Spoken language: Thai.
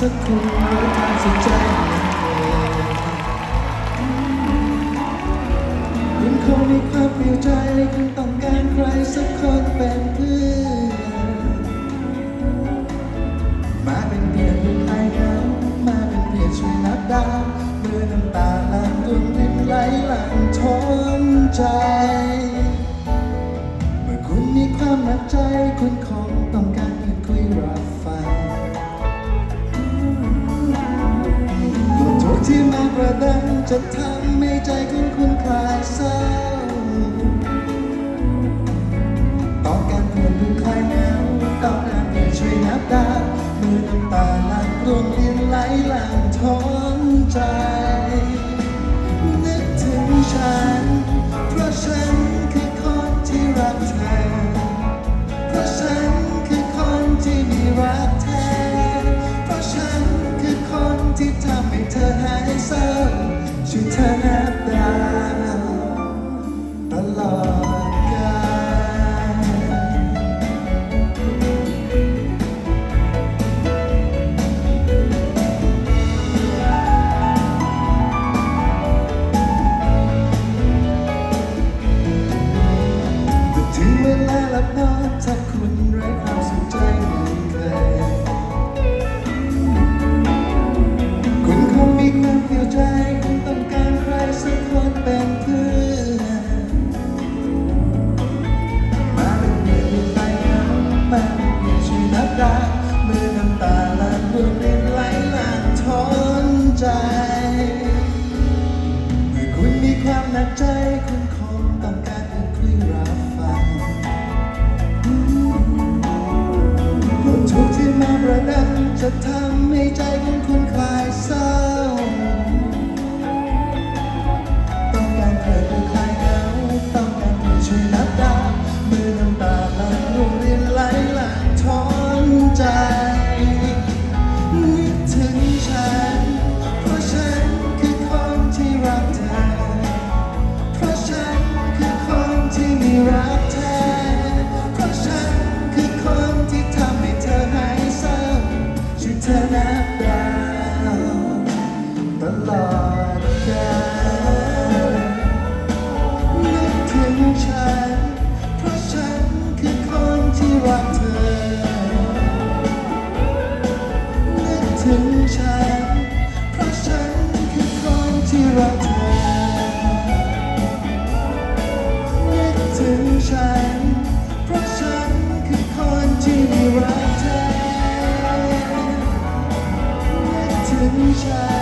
สักคนไว้ทางสุดใจคุณคงมีความเปลี่ยวใจคุณต้องการใครสักคนเป็นเพื่อนมาเป็นเพียงผู้ใครเหงามาเป็นเพียงช่วยนับดาวเมื่อน้ำตาหลั่งดวงรินไหลหลั่งทนใจ ที่มากระดันจะทำให้ใจของคุณคลายเศร้าต้องการเพื่อนผู้คลายเหงาต้องการเพื่อนช่วยนับดาวเมื่อน้ำตาหลั่งรวมดินไหลหลั่งทนใจ นึกถึงฉัน เพราะฉันคือคนที่รักเธอเพราะฉันคือคนที่มีรักแท้เพราะฉันคือคนที่ทำให้เธอ หายเศร้าช่วยเธอนับดาว ใจ เมื่อคุณมีความหนักใจคุณคงต้องการเพื่อคุยรับฟังบททุกที่มาประดับจะทำ ธอนับ sunshine.